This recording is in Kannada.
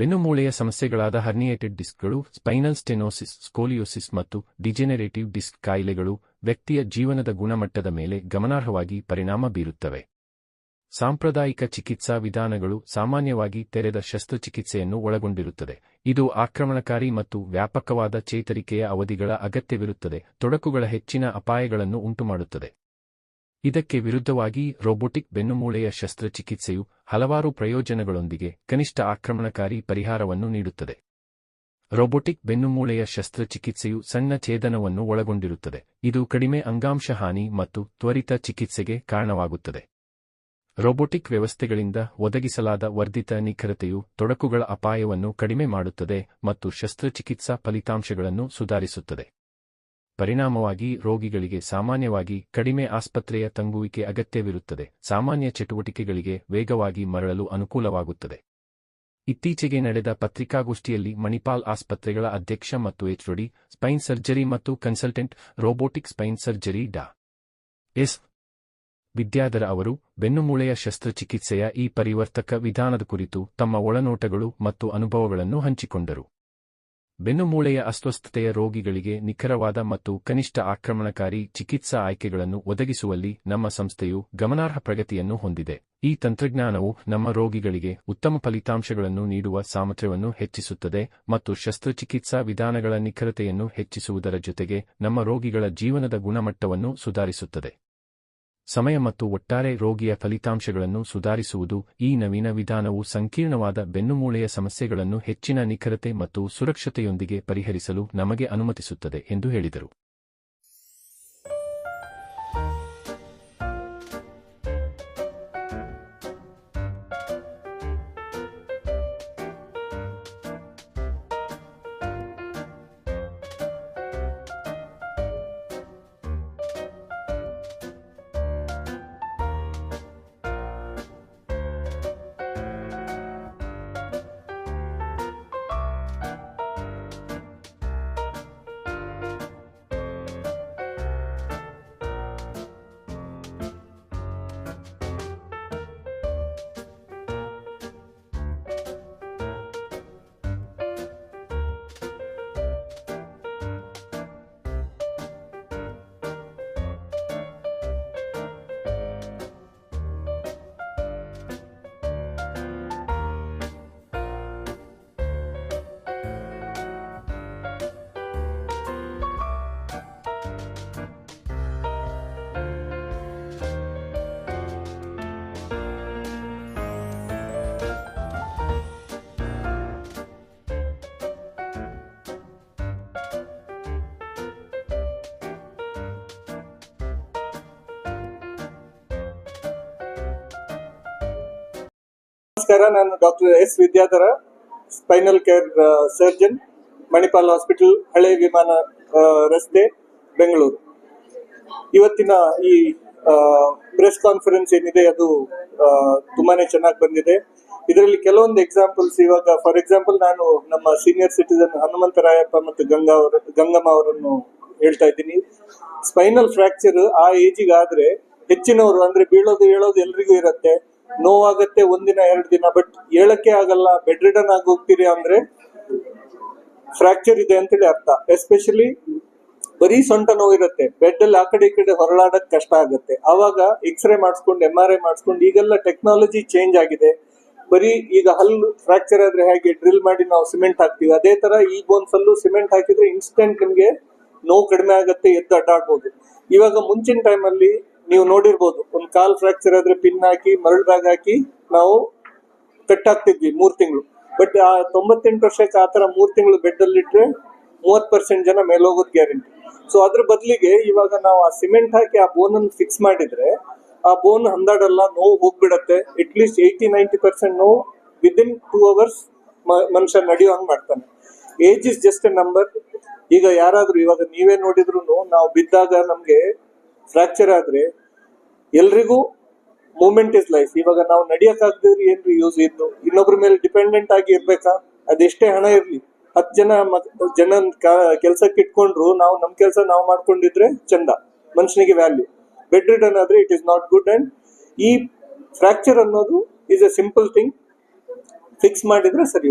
ಬೆನ್ನುಮೂಳೆಯ ಸಮಸ್ಯೆಗಳಾದ ಹರ್ನಿಯೇಟೆಡ್ ಡಿಸ್ಕ್ಗಳು, ಸ್ಪೈನಲ್ ಸ್ಟೆನೋಸಿಸ್, ಸ್ಕೋಲಿಯೋಸಿಸ್ ಮತ್ತು ಡಿಜೆನೆರೇಟಿವ್ ಡಿಸ್ಕ್ ಕಾಯಿಲೆಗಳು ವ್ಯಕ್ತಿಯ ಜೀವನದ ಗುಣಮಟ್ಟದ ಮೇಲೆ ಗಮನಾರ್ಹವಾಗಿ ಪರಿಣಾಮ ಬೀರುತ್ತವೆ. ಸಾಂಪ್ರದಾಯಿಕ ಚಿಕಿತ್ಸಾ ವಿಧಾನಗಳು ಸಾಮಾನ್ಯವಾಗಿ ತೆರೆದ ಶಸ್ತ್ರಚಿಕಿತ್ಸೆಯನ್ನು ಒಳಗೊಂಡಿರುತ್ತದೆ. ಇದು ಆಕ್ರಮಣಕಾರಿ ಮತ್ತು ವ್ಯಾಪಕವಾದ ಚೇತರಿಕೆಯ ಅವಧಿಗಳ ಅಗತ್ಯವಿರುತ್ತದೆ. ತೊಡಕುಗಳ ಹೆಚ್ಚಿನ ಅಪಾಯಗಳನ್ನು ಉಂಟುಮಾಡುತ್ತದೆ. ಇದಕ್ಕೆ ವಿರುದ್ಧವಾಗಿ ರೋಬೋಟಿಕ್ ಬೆನ್ನುಮೂಳೆಯ ಶಸ್ತ್ರಚಿಕಿತ್ಸೆಯು ಹಲವಾರು ಪ್ರಯೋಜನಗಳೊಂದಿಗೆ ಕನಿಷ್ಠ ಆಕ್ರಮಣಕಾರಿ ಪರಿಹಾರವನ್ನು ನೀಡುತ್ತದೆ. ರೋಬೋಟಿಕ್ ಬೆನ್ನುಮೂಳೆಯ ಶಸ್ತ್ರಚಿಕಿತ್ಸೆಯು ಸಣ್ಣ ಛೇದನವನ್ನು ಒಳಗೊಂಡಿರುತ್ತದೆ. ಇದು ಕಡಿಮೆ ಅಂಗಾಂಶ ಹಾನಿ ಮತ್ತು ತ್ವರಿತ ಚಿಕಿತ್ಸೆಗೆ ಕಾರಣವಾಗುತ್ತದೆ. ರೋಬೋಟಿಕ್ ವ್ಯವಸ್ಥೆಗಳಿಂದ ಒದಗಿಸಲಾದ ವರ್ಧಿತ ನಿಖರತೆಯು ತೊಡಕುಗಳ ಅಪಾಯವನ್ನು ಕಡಿಮೆ ಮಾಡುತ್ತದೆ ಮತ್ತು ಶಸ್ತ್ರಚಿಕಿತ್ಸಾ ಫಲಿತಾಂಶಗಳನ್ನು ಸುಧಾರಿಸುತ್ತದೆ. ಪರಿಣಾಮವಾಗಿ ರೋಗಿಗಳಿಗೆ ಸಾಮಾನ್ಯವಾಗಿ ಕಡಿಮೆ ಆಸ್ಪತ್ರೆಯ ತಂಗುವಿಕೆ ಅಗತ್ಯವಿರುತ್ತದೆ. ಸಾಮಾನ್ಯ ಚಟುವಟಿಕೆಗಳಿಗೆ ವೇಗವಾಗಿ ಮರಳಲು ಅನುಕೂಲವಾಗುತ್ತದೆ. ಇತ್ತೀಚೆಗೆ ನಡೆದ ಪತ್ರಿಕಾಗೋಷ್ಠಿಯಲ್ಲಿ ಮಣಿಪಾಲ್ ಆಸ್ಪತ್ರೆಗಳ ಅಧ್ಯಕ್ಷ ಮತ್ತು ಎಚ್ಒಡಿ, ಸ್ಪೈನ್ ಸರ್ಜರಿ ಮತ್ತು consultant robotic spine surgery Dr. S. Vidyadhara ಅವರು, ಬೆನ್ನುಮೂಳೆಯ ಶಸ್ತ್ರಚಿಕಿತ್ಸೆಯ ಈ ಪರಿವರ್ತಕ ವಿಧಾನದ ಕುರಿತು ತಮ್ಮ ಒಳನೋಟಗಳು ಮತ್ತು ಅನುಭವಗಳನ್ನು ಹಂಚಿಕೊಂಡರು. ಬೆನ್ನುಮೂಳೆಯ ಅಸ್ವಸ್ಥತೆಯ ರೋಗಿಗಳಿಗೆ ನಿಖರವಾದ ಮತ್ತು ಕನಿಷ್ಠ ಆಕ್ರಮಣಕಾರಿ ಚಿಕಿತ್ಸಾ ಆಯ್ಕೆಗಳನ್ನು ಒದಗಿಸುವಲ್ಲಿ ನಮ್ಮ ಸಂಸ್ಥೆಯು ಗಮನಾರ್ಹ ಪ್ರಗತಿಯನ್ನು ಹೊಂದಿದೆ. ಈ ತಂತ್ರಜ್ಞಾನವು ನಮ್ಮ ರೋಗಿಗಳಿಗೆ ಉತ್ತಮ ಫಲಿತಾಂಶಗಳನ್ನು ನೀಡುವ ಸಾಮರ್ಥ್ಯವನ್ನು ಹೆಚ್ಚಿಸುತ್ತದೆ ಮತ್ತು ಶಸ್ತ್ರಚಿಕಿತ್ಸಾ ವಿಧಾನಗಳ ನಿಖರತೆಯನ್ನು ಹೆಚ್ಚಿಸುವುದರ ಜೊತೆಗೆ ನಮ್ಮ ರೋಗಿಗಳ ಜೀವನದ ಗುಣಮಟ್ಟವನ್ನು ಸುಧಾರಿಸುತ್ತದೆ. ಸಮಯ ಮತ್ತು ಒಟ್ಟಾರೆ ರೋಗಿಯ ಫಲಿತಾಂಶಗಳನ್ನು ಸುಧಾರಿಸುವುದು ಈ ನವೀನ ವಿಧಾನವು ಸಂಕೀರ್ಣವಾದ ಬೆನ್ನುಮೂಳೆಯ ಸಮಸ್ಯೆಗಳನ್ನು ಹೆಚ್ಚಿನ ನಿಖರತೆ ಮತ್ತು ಸುರಕ್ಷತೆಯೊಂದಿಗೆ ಪರಿಹರಿಸಲು ನಮಗೆ ಅನುಮತಿಸುತ್ತದೆ ಎಂದು ಹೇಳಿದರು. ನಮಸ್ಕಾರ, ನಾನು doctor S Vidyadhara, spinal care surgeon, Manipal hospital, ಹಳೆ ವಿಮಾನ ರಸ್ತೆ, ಬೆಂಗಳೂರು. ಇವತ್ತಿನ ಈ ಪ್ರೆಸ್ ಕಾನ್ಫರೆನ್ಸ್ ಏನಿದೆ, ಅದು ತುಂಬಾನೇ ಚೆನ್ನಾಗಿ ಬಂದಿದೆ. ಇದರಲ್ಲಿ ಕೆಲವೊಂದು ಎಕ್ಸಾಂಪಲ್ಸ್ ಇವಾಗ ಫಾರ್ ಎಕ್ಸಾಂಪಲ್ ನಾನು ನಮ್ಮ ಸೀನಿಯರ್ ಸಿಟಿಸನ್ ಹನುಮಂತರಾಯಪ್ಪ ಮತ್ತು ಗಂಗಾ ಅವರ, ಗಂಗಮ್ಮ ಅವರನ್ನು ಹೇಳ್ತಾ ಇದ್ದೀನಿ. ಸ್ಪೈನಲ್ ಫ್ರಾಕ್ಚರ್ ಆ ಏಜಿಗಾದ್ರೆ ಹೆಚ್ಚಿನವರು, ಅಂದ್ರೆ ಬೀಳೋದು ಹೇಳೋದು ಎಲ್ರಿಗೂ ಇರುತ್ತೆ. ನೋವಾಗತ್ತೆ ಒಂದಿನ ಎರಡು ದಿನ ಬಟ್ ಹೇಳಕ್ಕೆ ಆಗಲ್ಲ ಬೆಡ್ ರಿಡನ್ ಆಗಿ ಹೋಗ್ತೀರಿ ಅಂದ್ರೆ ಫ್ರಾಕ್ಚರ್ ಇದೆ ಅಂತೇಳಿ ಅರ್ಥ. ಎಸ್ಪೆಷಲಿ ಬರೀ ಸೊಂಟ ನೋವು ಇರುತ್ತೆ ಬೆಡ್ ಅಲ್ಲಿ ಆ ಕಡೆ ಈ ಕಡೆ ಹೊರಳಾಡಕ್ ಕಷ್ಟ ಆಗುತ್ತೆ. ಅವಾಗ ಎಕ್ಸ್ರೇ ಮಾಡಿಸ್ಕೊಂಡು ಎಂ ಆರ್ ಐ ಮಾಡಿಸ್ಕೊಂಡು, ಈಗೆಲ್ಲ ಟೆಕ್ನಾಲಜಿ ಚೇಂಜ್ ಆಗಿದೆ. ಬರೀ ಈಗ ಹಲ್ಲು ಫ್ರಾಕ್ಚರ್ ಆದ್ರೆ ಹೇಗೆ ಡ್ರಿಲ್ ಮಾಡಿ ನಾವು ಸಿಮೆಂಟ್ ಹಾಕ್ತೀವಿ. ಅದೇ ತರ ಈ ಬೋನ್ಸ್ ಅಲ್ಲೂ ಸಿಮೆಂಟ್ ಹಾಕಿದ್ರೆ ಇನ್ಸ್ಟೆಂಟ್ ನಿಮ್ಗೆ ನೋವು ಕಡಿಮೆ ಆಗುತ್ತೆ, ಎದ್ದು ಅಡ್ಡಾಡ್ಬೋದು. ಇವಾಗ ಮುಂಚಿನ ಟೈಮಲ್ಲಿ ನೀವು ನೋಡಿರ್ಬೋದು, ಒಂದ್ ಕಾಲ್ ಫ್ರಾಕ್ಚರ್ ಆದ್ರೆ ಪಿನ್ ಹಾಕಿ, ಮರಳು ಬ್ಯಾಗ್ ಹಾಕಿ ನಾವು ಕಟ್ ಮೂರು ಮೂರ್ ತಿಂಗಳು. ಬಟ್ ಆ ತೊಂಬತ್ತೆಂಟು ವರ್ಷಕ್ಕೆ ಆತರ ಮೂರ್ ತಿಂಗಳು ಬೆಡ್ ಅಲ್ಲಿ ಇಟ್ರೆ ಮೂವತ್ ಪರ್ಸೆಂಟ್ ಜನ ಮೇಲೋಗೋದ್ ಗ್ಯಾರಂಟಿ ಸೊ ಅದ್ರ ಬದಲಿಗೆ ಇವಾಗ ನಾವು ಆ ಸಿಮೆಂಟ್ ಹಾಕಿ ಆ ಬೋನ್ ಅನ್ನು ಫಿಕ್ಸ್ ಮಾಡಿದ್ರೆ ಆ ಬೋನ್ ಹಂದಾಡಲ್ಲ ನೋವು ಹೋಗ್ಬಿಡತ್ತೆ. At least eighty ninety percent ನೋವು ವಿದಿನ್ ಟೂ ಅವರ್ಸ್ ಮನುಷ್ಯ ನಡೆಯೋ ಹಂಗ್ ಮಾಡ್ತಾನೆ. Age is just a number ಈಗ ಯಾರಾದ್ರೂ ಇವಾಗ ನೀವೇ ನೋಡಿದ್ರು ನಾವು ಬಿದ್ದಾಗ ನಮ್ಗೆ ಫ್ರಾಕ್ಚರ್ ಆದ್ರೆ ಎಲ್ರಿಗೂ ಮೂಮೆಂಟ್ ಇಸ್ ಲೈಫ್ ಇವಾಗ ನಾವು ನಡಿಯಕ್ ಆಗದಿದ್ರೆ ಏನ್ರಿ ಯೂಸ್ ಇದ್ದು? ಇನ್ನೊಬ್ರ ಮೇಲೆ ಡಿಪೆಂಡೆಂಟ್ ಆಗಿ ಇರ್ಬೇಕಾ? ಅದೆಷ್ಟೇ ಹಣ ಇರ್ಲಿ. ಹತ್ ಜನ ಜನ ಕೆಲ್ಸಕ್ಕೆ ಇಟ್ಕೊಂಡ್ರು ನಾವು ನಮ್ ಕೆಲಸ ನಾವು ಮಾಡ್ಕೊಂಡಿದ್ರೆ ಚಂದ. ಮನುಷ್ಯನಿಗೆ ವ್ಯಾಲ್ಯೂ ಬೆಡ್ ರಿಟರ್ನ್ ಆದ್ರೆ it is not good and ಈ ಫ್ರಾಕ್ಚರ್ ಅನ್ನೋದು is a simple thing fix ಮಾಡಿದ್ರೆ ಸರಿ